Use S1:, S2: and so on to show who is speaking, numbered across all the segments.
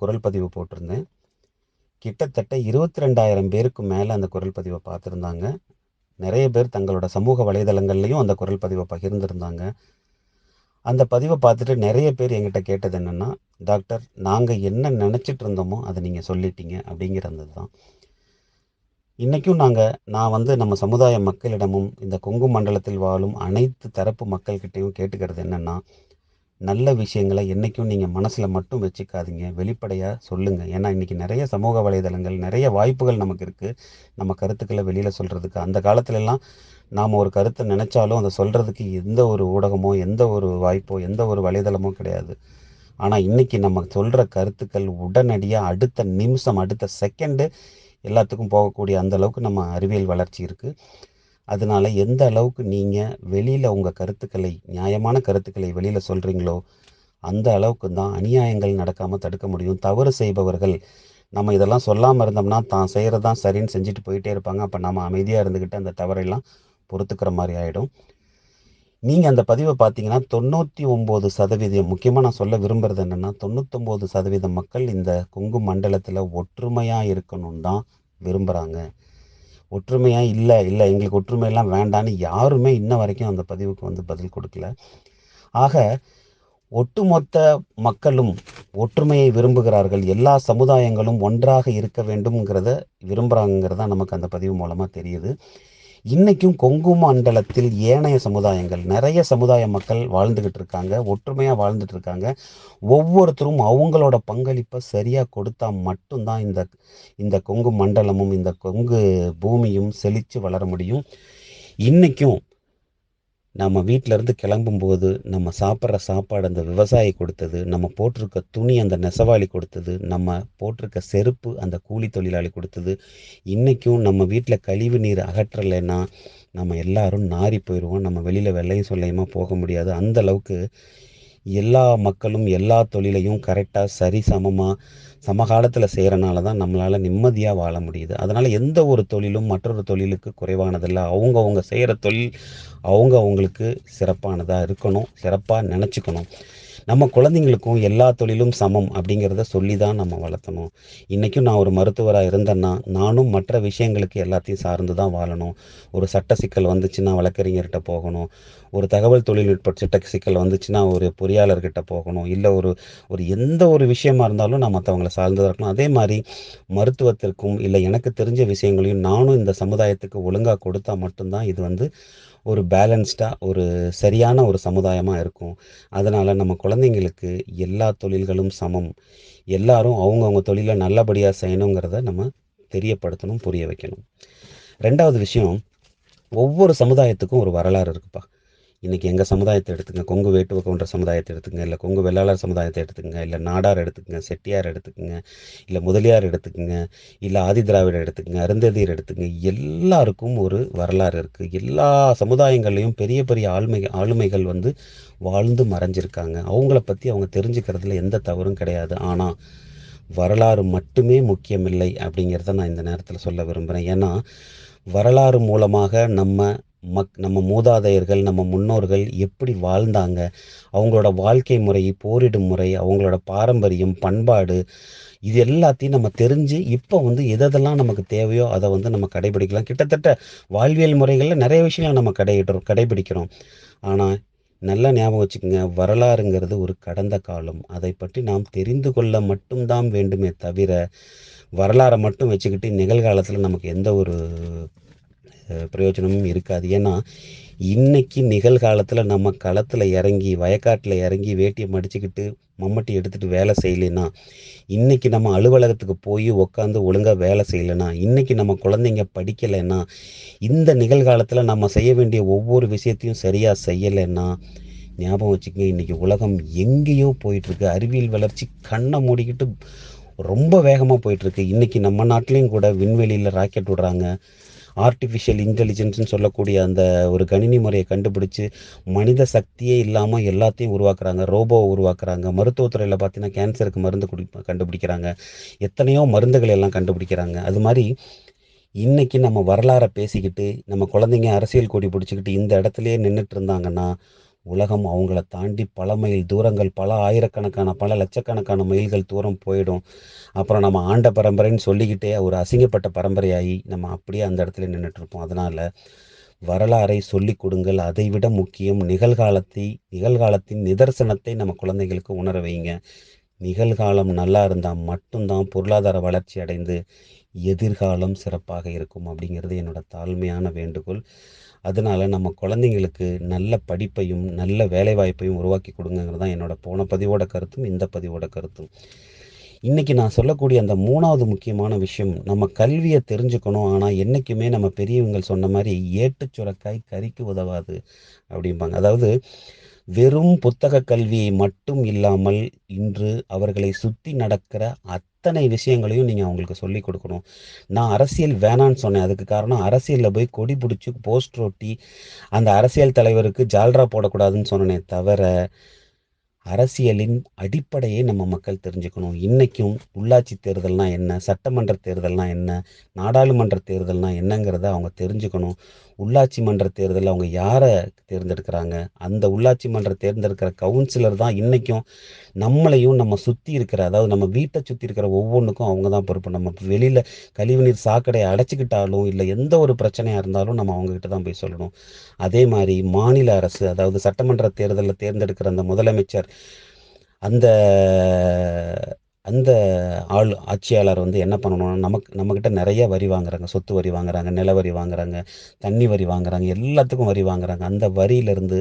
S1: குரல் பதிவு போட்டிருந்தேன். கிட்டத்தட்ட இருபத்தி ரெண்டாயிரம் பேருக்கு மேலே அந்த குரல் பதிவை பார்த்துருந்தாங்க. நிறைய பேர் தங்களோட சமூக வலைதளங்கள்லையும் அந்த குரல் பதிவை பகிர்ந்திருந்தாங்க. அந்த பதிவை பார்த்துட்டு நிறைய பேர் எங்கிட்ட கேட்டது என்னென்னா டாக்டர் நாங்கள் என்ன நினச்சிட்டு இருந்தோமோ அதை நீங்கள் சொல்லிட்டீங்க அப்படிங்கிறது தான். இன்றைக்கும் நாங்கள் நான் வந்து நம்ம சமுதாய மக்களிடமும் இந்த கொங்கு மண்டலத்தில் வாழும் அனைத்து தரப்பு மக்கள்கிட்டையும் கேட்டுக்கிறது என்னென்னா நல்ல விஷயங்களை என்றைக்கும் நீங்கள் மனசில் மட்டும் வச்சுக்காதீங்க. வெளிப்படையாக சொல்லுங்கள் ஏன்னா இன்றைக்கி நிறைய சமூக வலைதளங்கள் நிறைய வாய்ப்புகள் நமக்கு இருக்குது நம்ம கருத்துக்களை வெளியில் சொல்கிறதுக்கு அந்த காலத்துலலாம் நாம் ஒரு கருத்தை நினச்சாலும் அதை சொல்கிறதுக்கு எந்த ஒரு ஊடகமோ எந்த ஒரு வாய்ப்போ எந்த ஒரு வலைதளமோ கிடையாது. ஆனால் இன்றைக்கி நம்ம சொல்கிற கருத்துக்கள் உடனடியாக அடுத்த நிமிஷம் அடுத்த செகண்டு எல்லாத்துக்கும் போகக்கூடிய அந்த அளவுக்கு நம்ம அறிவியல் வளர்ச்சி இருக்குது அதனால எந்த அளவுக்கு நீங்கள் வெளியில் உங்கள் கருத்துக்களை நியாயமான கருத்துக்களை வெளியில் சொல்கிறீங்களோ அந்த அளவுக்கு தான் அநியாயங்கள் நடக்காமல் தடுக்க முடியும். தவறு செய்பவர்கள் நம்ம இதெல்லாம் சொல்லாமல் இருந்தோம்னா தான் செய்கிறது தான் சரின்னு செஞ்சுட்டு போயிட்டே இருப்பாங்க. அப்போ நம்ம அமைதியாக இருந்துக்கிட்டு அந்த தவறையெல்லாம் பொறுத்துக்கிற மாதிரி ஆகிடும் நீங்கள் அந்த பதிவை பார்த்தீங்கன்னா தொண்ணூற்றி ஒம்பது சதவீதம் முக்கியமாக நான் சொல்ல விரும்புகிறது என்னென்னா தொண்ணூற்றொம்பது சதவீதம் மக்கள் இந்த கொங்கு மண்டலத்தில் ஒற்றுமையாக இருக்கணும் தான் விரும்புகிறாங்க ஒற்றுமையாக இல்லை இல்லை எங்களுக்கு ஒற்றுமையெல்லாம் வேண்டான்னு யாருமே இன்ன வரைக்கும் அந்த பதிவுக்கு வந்து பதில் கொடுக்கல. ஆக ஒட்டுமொத்த மக்களும் ஒற்றுமையை விரும்புகிறார்கள். எல்லா சமுதாயங்களும் ஒன்றாக இருக்க வேண்டும்ங்கிறத விரும்புகிறாங்கிறதா நமக்கு அந்த பதிவு மூலமாக தெரியுது. இன்றைக்கும் கொங்கு மண்டலத்தில் ஏனைய சமுதாயங்கள் நிறைய சமுதாய மக்கள் வாழ்ந்துக்கிட்டு இருக்காங்க ஒற்றுமையாக வாழ்ந்துட்டு இருக்காங்க. ஒவ்வொருத்தரும் அவங்களோட பங்களிப்பை சரியாக கொடுத்தா மட்டும்தான் இந்த இந்த கொங்கு மண்டலமும் இந்த கொங்கு பூமியும் செழித்து வளர முடியும். இன்றைக்கும் நம்ம வீட்டிலேருந்து கிளம்பும்போது நம்ம சாப்பிட்ற சாப்பாடு அந்த விவசாயி கொடுத்தது நம்ம போட்டிருக்க துணி அந்த நெசவாளி கொடுத்தது நம்ம போட்டிருக்க செருப்பு அந்த கூலி தொழிலாளி கொடுத்தது இன்றைக்கும் நம்ம வீட்டில் கழிவு நீர் அகற்றலைன்னா நம்ம எல்லாரும் நாரி போயிடுவோம் நம்ம வெளியில் வெள்ளையும் சொல்லையுமா போக முடியாது. அந்த அளவுக்கு எல்லா மக்களும் எல்லா தொழிலையும் கரெக்டாக சரி சமமாக சமகாலத்தில் செய்கிறனால தான் நம்மளால் நிம்மதியாக வாழ முடியுது. அதனால் எந்த ஒரு தொழிலும் மற்றொரு தொழிலுக்கு குறைவானதில்லை. அவங்கவுங்க செய்கிற தொழில் அவங்க அவங்களுக்கு சிறப்பானதாக இருக்கணும் சிறப்பாக நினச்சிக்கணும். நம்ம குழந்தைங்களுக்கும் எல்லா தொழிலும் சமம் அப்படிங்கிறத சொல்லி தான் நம்ம வளர்த்தணும். இன்றைக்கும் நான் ஒரு மருத்துவராக இருந்தேன்னா நானும் மற்ற விஷயங்களுக்கு எல்லாத்தையும் சார்ந்து தான் வாழணும். ஒரு சட்ட சிக்கல் வந்துச்சுன்னா வழக்கறிஞர்கிட்ட போகணும். ஒரு தகவல் தொழில்நுட்ப சட்ட சிக்கல் வந்துச்சுன்னா ஒரு பொறியாளர்கிட்ட போகணும். இல்லை ஒரு ஒரு எந்த ஒரு விஷயமா இருந்தாலும் நான் மற்றவங்களை சார்ந்ததாக இருக்கணும். அதே மாதிரி மருத்துவத்திற்கும் இல்லை எனக்கு தெரிஞ்ச விஷயங்களையும் நானும் இந்த சமுதாயத்துக்கு ஒழுங்காக கொடுத்தா மட்டும்தான் இது வந்து ஒரு பேலன்ஸ்டாக ஒரு சரியான ஒரு சமுதாயமாக இருக்கும். அதனால் நம்ம குழந்தைங்களுக்கு எல்லா தொழில்களும் சமம். எல்லாரும் அவங்கவுங்க தொழிலை நல்லபடியாக செய்யணுங்கிறத நம்ம தெரியப்படுத்தணும் புரிய வைக்கணும். ரெண்டாவது விஷயம் ஒவ்வொரு சமுதாயத்துக்கும் ஒரு வரலாறு இருக்குப்பா. இன்றைக்கி எங்கள் சமுதாயத்தை எடுத்துங்க கொங்கு வேட்டுவ கவுண்டர சமுதாயத்தை எடுத்துங்க இல்லை கொங்கு வெள்ளாளர் சமுதாயத்தை எடுத்துக்கங்க இல்லை நாடார் எடுத்துக்கங்க செட்டியார் எடுத்துக்கங்க இல்லை முதலியார் எடுத்துக்கங்க இல்லை ஆதிதிராவிடர் எடுத்துக்கங்க அருந்ததியர் எடுத்துக்கங்க எல்லாருக்கும் ஒரு வரலாறு இருக்குது எல்லா சமுதாயங்கள்லேயும் பெரிய பெரிய ஆளுமை ஆளுமைகள் வந்து வாழ்ந்து மறைஞ்சிருக்காங்க. அவங்கள பற்றி அவங்க தெரிஞ்சுக்கிறதுல எந்த தவறும் கிடையாது. ஆனால் வரலாறு மட்டுமே முக்கியமில்லை அப்படிங்கிறத நான் இந்த நேரத்தில் சொல்ல விரும்புகிறேன் ஏன்னா வரலாறு மூலமாக நம்ம மக் நம்ம மூதாதையர்கள் நம்ம முன்னோர்கள் எப்படி வாழ்ந்தாங்க? அவங்களோட வாழ்க்கை முறை போரிடும் முறை அவங்களோட பாரம்பரியம் பண்பாடு இது எல்லாத்தையும் நம்ம தெரிஞ்சு இப்போ வந்து எதெல்லாம் நமக்கு தேவையோ அதை வந்து நம்ம கடைபிடிக்கலாம். கிட்டத்தட்ட வாழ்வியல் முறைகளில் நிறைய விஷயங்கள் நம்ம கடையிடுறோம் கடைபிடிக்கிறோம். ஆனால் நல்லா ஞாபகம் வச்சுக்கோங்க வரலாறுங்கிறது ஒரு கடந்த காலம். அதை பற்றி நாம் தெரிந்து கொள்ள மட்டும்தான் வேண்டுமே தவிர வரலாறை மட்டும் வச்சுக்கிட்டு நிகழ்காலத்தில் நமக்கு எந்த ஒரு பிரயோஜனமும் இருக்காது. ஏன்னா இன்னைக்கு நிகழ்காலத்தில் நம்ம களத்தில் இறங்கி வயக்காட்டில் இறங்கி வேட்டியை மடிச்சுக்கிட்டு மம்மட்டி எடுத்துகிட்டு வேலை செய்யலைன்னா இன்றைக்கி நம்ம அலுவலகத்துக்கு போய் உட்காந்து ஒழுங்காக வேலை செய்யலைன்னா இன்றைக்கி நம்ம குழந்தைங்க படிக்கலைன்னா இந்த நிகழ்காலத்தில் நம்ம செய்ய வேண்டிய ஒவ்வொரு விஷயத்தையும் சரியாக செய்யலைன்னா ஞாபகம் வச்சுக்கோங்க இன்றைக்கி உலகம் எங்கேயோ போயிட்டுருக்கு. அறிவியல் வளர்ச்சி கண்ணை மூடிக்கிட்டு ரொம்ப வேகமாக போயிட்டுருக்கு. இன்றைக்கி நம்ம நாட்டிலையும் கூட விண்வெளியில் ராக்கெட் விடுறாங்க. ஆர்டிஃபிஷியல் இன்டெலிஜென்ஸ்னு சொல்லக்கூடிய அந்த ஒரு கணினி முறையை கண்டுபிடிச்சி மனித சக்தியே இல்லாமல் எல்லாத்தையும் உருவாக்குறாங்க ரோபோ உருவாக்குறாங்க. மருத்துவத்துறையில் பார்த்தீங்கன்னா கேன்சருக்கு மருந்து குடி கண்டுபிடிக்கிறாங்க. எத்தனையோ மருந்துகள் எல்லாம் கண்டுபிடிக்கிறாங்க. அது மாதிரி இன்றைக்கி நம்ம வரலாறை பேசிக்கிட்டு நம்ம குழந்தைங்க அரசியல் கொடி பிடிச்சிக்கிட்டு இந்த இடத்துலையே நின்றுட்டு இருந்தாங்கன்னா உலகம் அவங்கள தாண்டி பல மைல் தூரங்கள் பல ஆயிரக்கணக்கான பல லட்சக்கணக்கான மைல்கள் தூரம் போயிடும். அப்புறம் நம்ம ஆண்ட பரம்பரைன்னு சொல்லிக்கிட்டே ஒரு அசிங்கப்பட்ட பரம்பரையாகி நம்ம அப்படியே அந்த இடத்துல நின்றுட்டுருப்போம் அதனால் வரலாறை சொல்லிக் கொடுங்கள். அதைவிட முக்கியம் நிகழ்காலத்தை நிகழ்காலத்தின் நிதர்சனத்தை நம்ம குழந்தைகளுக்கு உணர வைங்க. நிகழ்காலம் நல்லா இருந்தால் மட்டும்தான் பொருளாதார வளர்ச்சி அடைந்து எதிர்காலம் சிறப்பாக இருக்கும் அப்படிங்கிறது என்னோட தாழ்மையான வேண்டுகோள். அதனால் நம்ம குழந்தைங்களுக்கு நல்ல படிப்பையும் நல்ல வேலைவாய்ப்பையும் உருவாக்கி கொடுங்கிறது தான் என்னோட போன பதிவோட கருத்தும் இந்த பதிவோட கருத்தும். இன்றைக்கி நான் சொல்லக்கூடிய அந்த மூணாவது முக்கியமான விஷயம் நம்ம கல்வியை தெரிஞ்சுக்கணும். ஆனால் என்றைக்குமே நம்ம பெரியவங்க சொன்ன மாதிரி ஏட்டு சுரக்காய் கறிக்கு உதவாது அப்படிம்பாங்க. அதாவது வெறும் புத்தக கல்வியை மட்டும் இல்லாமல் இன்று அவர்களை சுற்றி நடக்கிற அத்தனை விஷயங்களையும் நீங்கள் அவங்களுக்கு சொல்லி கொடுக்கணும். நான் அரசியல் வேணான்னு சொன்னேன். அதுக்கு காரணம் அரசியலில் போய் கொடி பிடிச்சி போஸ்ட் ஒட்டி அந்த அரசியல் தலைவருக்கு ஜால்ரா போடக்கூடாதுன்னு சொன்னனே தவிர அரசியலின் அடிப்படையை நம்ம மக்கள் தெரிஞ்சுக்கணும். இன்றைக்கும் உள்ளாட்சி தேர்தல்னால் என்ன? சட்டமன்ற தேர்தல்னால் என்ன? நாடாளுமன்ற தேர்தல்னால் என்னங்கிறத அவங்க தெரிஞ்சுக்கணும். உள்ளாட்சி மன்ற தேர்தலில் அவங்க யாரை தேர்ந்தெடுக்கிறாங்க? அந்த உள்ளாட்சி மன்ற தேர்ந்தெடுக்கிற கவுன்சிலர் தான் இன்றைக்கும் நம்மளையும் நம்ம சுற்றி இருக்கிற அதாவது நம்ம வீட்டை சுற்றி இருக்கிற ஒவ்வொன்றுக்கும் அவங்க தான் பொறுப்பு. நம்ம வெளியில் கழிவுநீர் சாக்கடையை அடைச்சிக்கிட்டாலும் இல்லை எந்த ஒரு பிரச்சனையாக இருந்தாலும் நம்ம அவங்கக்கிட்ட தான் போய் சொல்லணும். அதே மாதிரி மாநில அரசு அதாவது சட்டமன்ற தேர்தலில் தேர்ந்தெடுக்கிற அந்த முதலமைச்சர் அந்த அந்த ஆள் ஆட்சியாளர் வந்து என்ன பண்ணணும்னா நமக்கு நம்மக்கிட்ட நிறைய வரி வாங்குறாங்க. சொத்து வரி வாங்குறாங்க நில வரி வாங்குறாங்க தண்ணி வரி வாங்குறாங்க எல்லாத்துக்கும் வரி வாங்குறாங்க. அந்த வரியிலேருந்து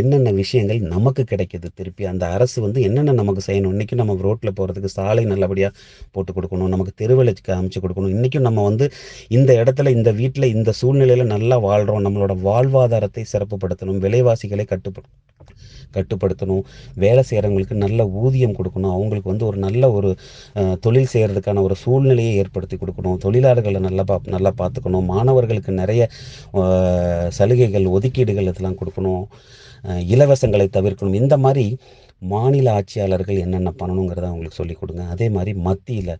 S1: என்னென்ன விஷயங்கள் நமக்கு கிடைக்கிது? திருப்பி அந்த அரசு வந்து என்னென்ன நமக்கு செய்யணும்? இன்றைக்கும் நம்ம ரோட்டில் போகிறதுக்கு சாலை நல்லபடியாக போட்டு கொடுக்கணும். நமக்கு தெருவிளக்கு அமைச்சு கொடுக்கணும். இன்றைக்கும் நம்ம வந்து இந்த இடத்துல இந்த வீட்டில் இந்த சூழ்நிலையில் நல்லா வாழ்கிறோம் நம்மளோட வாழ்வாதாரத்தை சிறப்புப்படுத்தணும் விலைவாசிகளை கட்டுப்படும் கட்டுப்படுத்தணும் வேலை செய்கிறவங்களுக்கு நல்ல ஊதியம் கொடுக்கணும் அவங்களுக்கு வந்து ஒரு நல்ல ஒரு தொழில் செய்கிறதுக்கான ஒரு சூழ்நிலையை ஏற்படுத்தி கொடுக்கணும் தொழிலாளர்களை நல்லா பா நல்லா பார்த்துக்கணும் மாணவர்களுக்கு நிறைய சலுகைகள் ஒதுக்கீடுகள் இதெல்லாம் கொடுக்கணும் இலவசங்களை தவிர்க்கணும். இந்த மாதிரி மாநில ஆட்சியாளர்கள் என்னென்ன பண்ணணுங்கிறத அவங்களுக்கு சொல்லிக் கொடுங்க. அதே மாதிரி மத்தியில்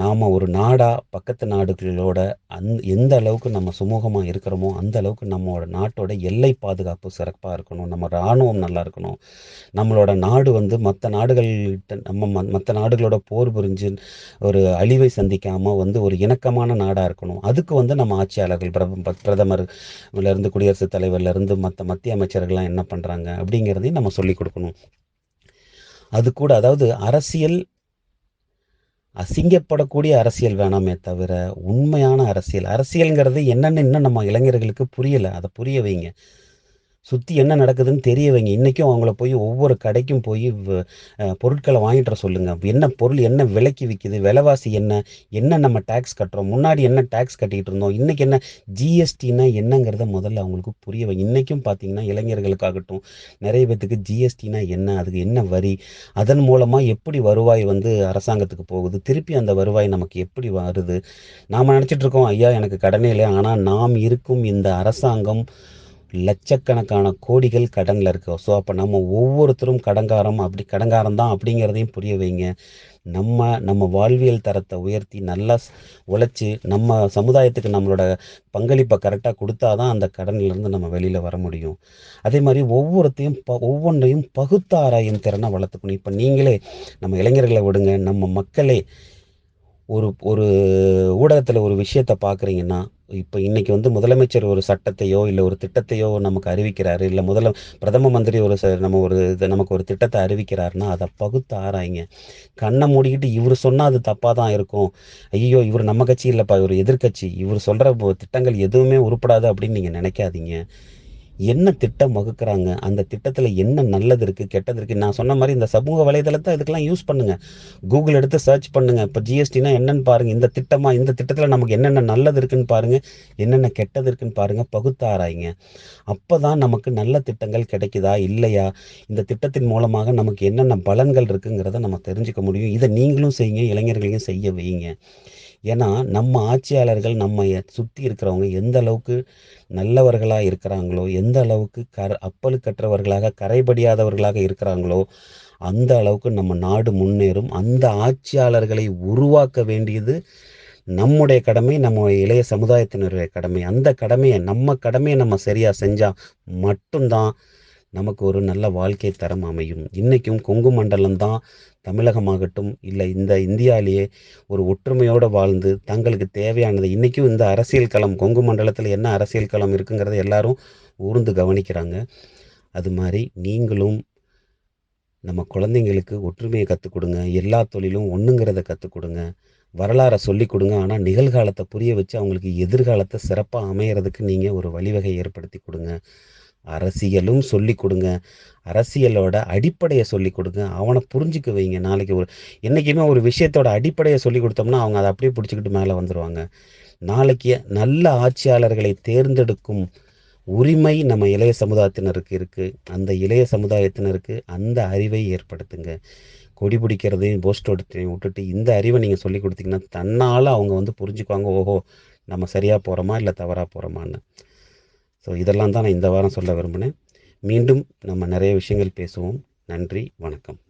S1: நாம் ஒரு நாடாக பக்கத்து நாடுகளோட அந் எந்த அளவுக்கு நம்ம சுமூகமாக இருக்கிறோமோ அந்த அளவுக்கு நம்மளோட நாட்டோட எல்லை பாதுகாப்பு சிறப்பாக இருக்கணும். நம்ம இராணுவம் நல்லா இருக்கணும். நம்மளோட நாடு வந்து மற்ற நாடுகள்கிட்ட நம்ம மற்ற நாடுகளோட போர் புரிஞ்சு ஒரு அழிவை சந்திக்காமல் வந்து ஒரு இணக்கமான நாடாக இருக்கணும். அதுக்கு வந்து நம்ம ஆட்சியாளர்கள் பிரதமர்லேருந்து குடியரசுத் தலைவர்லேருந்து மற்ற மத்திய அமைச்சர்கள்லாம் என்ன பண்ணுறாங்க அப்படிங்கிறதையும் நம்ம சொல்லிக் கொடுக்கணும். அது கூட அதாவது அரசியல் அசிங்கப்படக்கூடிய அரசியல் வேணாமே தவிர உண்மையான அரசியல். அரசியல்ங்கிறது என்னன்னு இன்னும் நம்ம இளைஞர்களுக்கு புரியலை. அதை புரிய வைங்க. சுற்றி என்ன நடக்குதுன்னு தெரிய வைங்க இன்றைக்கும் அவங்கள போய் ஒவ்வொரு கடைக்கும் போய் பொருட்களை வாங்கிட்டு சொல்லுங்கள் என்ன பொருள் என்ன விலைக்கு விற்கிது விலைவாசி என்ன என்ன நம்ம டேக்ஸ் கட்டுறோம் முன்னாடி என்ன டேக்ஸ் கட்டிக்கிட்டு இருந்தோம் இன்றைக்கி என்ன ஜிஎஸ்டினா என்னங்கிறத முதல்ல அவங்களுக்கு புரிய வைங்க. இன்றைக்கும் பார்த்தீங்கன்னா இளைஞர்களுக்காகட்டும் நிறைய பேத்துக்கு ஜிஎஸ்டினா என்ன அதுக்கு என்ன வரி அதன் மூலமாக எப்படி வருவாய் வந்து அரசாங்கத்துக்கு போகுது திருப்பி அந்த வருவாய் நமக்கு எப்படி வருது? நாம் நினச்சிட்டு இருக்கோம் ஐயா எனக்கு கடனே இல்லை ஆனால் நாம் இருக்கும் இந்த அரசாங்கம் லட்சக்கணக்கான கோடிகள் கடனில் இருக்குது ஸோ அப்போ நம்ம ஒவ்வொருத்தரும் கடங்காரம் அப்படி கடங்காரம் தான் அப்படிங்கிறதையும் புரிய வைங்க. நம்ம நம்ம வாழ்வியல் தரத்தை உயர்த்தி நல்லா உழைச்சி நம்ம சமுதாயத்துக்கு நம்மளோட பங்களிப்பை கரெக்டாக கொடுத்தா தான் அந்த கடனிலேருந்து நம்ம வெளியில் வர முடியும். அதே மாதிரி ஒவ்வொருத்தையும் ப ஒவ்வொன்றையும் பகுத்தாராயும் திறனை வளர்த்துக்கணும். இப்போ நீங்களே நம்ம இளைஞர்களை விடுங்க. நம்ம மக்களே ஒரு ஒரு ஊடகத்தில் ஒரு விஷயத்தை பார்க்குறீங்கன்னா இப்போ இன்றைக்கி வந்து முதலமைச்சர் ஒரு சட்டத்தையோ இல்லை ஒரு திட்டத்தையோ நமக்கு அறிவிக்கிறாரு இல்லை முதல பிரதம மந்திரி ஒரு ச நம்ம ஒரு இது நமக்கு ஒரு திட்டத்தை அறிவிக்கிறாருன்னா அதை பகுத்து ஆராய்ங்க. கண்ணை மூடிக்கிட்டு இவர் சொன்னால் அது தப்பாக தான் இருக்கும். ஐயோ இவர் நம்ம கட்சி இல்லைப்பா இவர் எதிர்கட்சி. இவர் சொல்கிற திட்டங்கள் எதுவுமே உருப்படாது அப்படின்னு நீங்கள் நினைக்காதீங்க. என்ன திட்டம் வகுக்கிறாங்க? அந்த திட்டத்தில் என்ன நல்லது இருக்குது கெட்டது இருக்குது நான் சொன்ன மாதிரி இந்த சமூக வலைதளத்தை இதுக்கெல்லாம் யூஸ் பண்ணுங்கள் கூகுள் எடுத்து சர்ச் பண்ணுங்கள் இப்போ ஜிஎஸ்டினா என்னென்னு பாருங்கள் இந்த திட்டமாக இந்த திட்டத்தில் நமக்கு என்னென்ன நல்லது இருக்குன்னு பாருங்கள் என்னென்ன கெட்டது இருக்குன்னு பாருங்கள் பகுத்தாராய்ங்க அப்போ தான் நமக்கு நல்ல திட்டங்கள் கிடைக்குதா? இல்லையா? இந்த திட்டத்தின் மூலமாக நமக்கு என்னென்ன பலன்கள் இருக்குங்கிறத நம்ம தெரிஞ்சுக்க முடியும். இதை நீங்களும் செய்யுங்க. இளைஞர்களையும் செய்ய வைங்க ஏன்னா நம்ம ஆட்சியாளர்கள் நம்ம சுற்றி இருக்கிறவங்க எந்த அளவுக்கு நல்லவர்களாக இருக்கிறாங்களோ எந்த அளவுக்கு கர அப்பழுக்கற்றவர்களாக கரைபடியாதவர்களாக இருக்கிறாங்களோ அந்த அளவுக்கு நம்ம நாடு முன்னேறும். அந்த ஆட்சியாளர்களை உருவாக்க வேண்டியது நம்முடைய கடமை நம்ம இளைய சமுதாயத்தினருடைய கடமை. அந்த கடமையை நம்ம கடமையை நம்ம சரியாக செஞ்சால் மட்டும்தான் நமக்கு ஒரு நல்ல வாழ்க்கை தரம் அமையும். இன்றைக்கும் கொங்கு மண்டலம் தான் தமிழகமாகட்டும் இல்லை இந்த இந்தியாவிலேயே ஒரு ஒற்றுமையோடு வாழ்ந்து தங்களுக்கு தேவையானது இன்றைக்கும் இந்த அரசியல் களம் கொங்கு மண்டலத்தில் என்ன அரசியல் களம் இருக்குங்கிறத எல்லாரும் ஊர்ந்து கவனிக்கிறாங்க. அது மாதிரி நீங்களும் நம்ம குழந்தைங்களுக்கு ஒற்றுமையை கற்றுக் கொடுங்க எல்லா தொழிலும் ஒன்றுங்கிறத கற்றுக் கொடுங்க வரலாறை சொல்லி கொடுங்க ஆனால் நிகழ்காலத்தை புரிய வச்சு அவங்களுக்கு எதிர்காலத்தை சிறப்பாக அமையிறதுக்கு நீங்கள் ஒரு வழிவகை ஏற்படுத்தி கொடுங்க. அரசியலும் சொல்லி கொடுங்க. அரசியலோட அடிப்படையை சொல்லி கொடுங்க. அவனை புரிஞ்சுக்க வைங்க. நாளைக்கு ஒரு என்றைக்குமே ஒரு விஷயத்தோட அடிப்படையை சொல்லி கொடுத்தோம்னா அவங்க அதை அப்படியே பிடிச்சிக்கிட்டு மேலே வந்துடுவாங்க நாளைக்கு நல்ல ஆட்சியாளர்களை தேர்ந்தெடுக்கும் உரிமை நம்ம இளைய சமுதாயத்தினருக்கு இருக்குது அந்த இளைய சமுதாயத்தினருக்கு அந்த அறிவை ஏற்படுத்துங்க. கொடி பிடிக்கிறதையும் போஸ்ட் எடுத்தையும் விட்டுட்டு இந்த அறிவை நீங்கள் சொல்லி கொடுத்தீங்கன்னா தன்னால் அவங்க வந்து புரிஞ்சுக்குவாங்க. ஓஹோ நம்ம சரியாக போகிறோமா இல்லை தவறாக போகிறோமான்னு ஸோ இதெல்லாம் தான் நான் இந்த வாரம் சொல்ல விரும்பினேன் மீண்டும் நம்ம நிறைய விஷயங்கள் பேசுவோம். நன்றி வணக்கம்.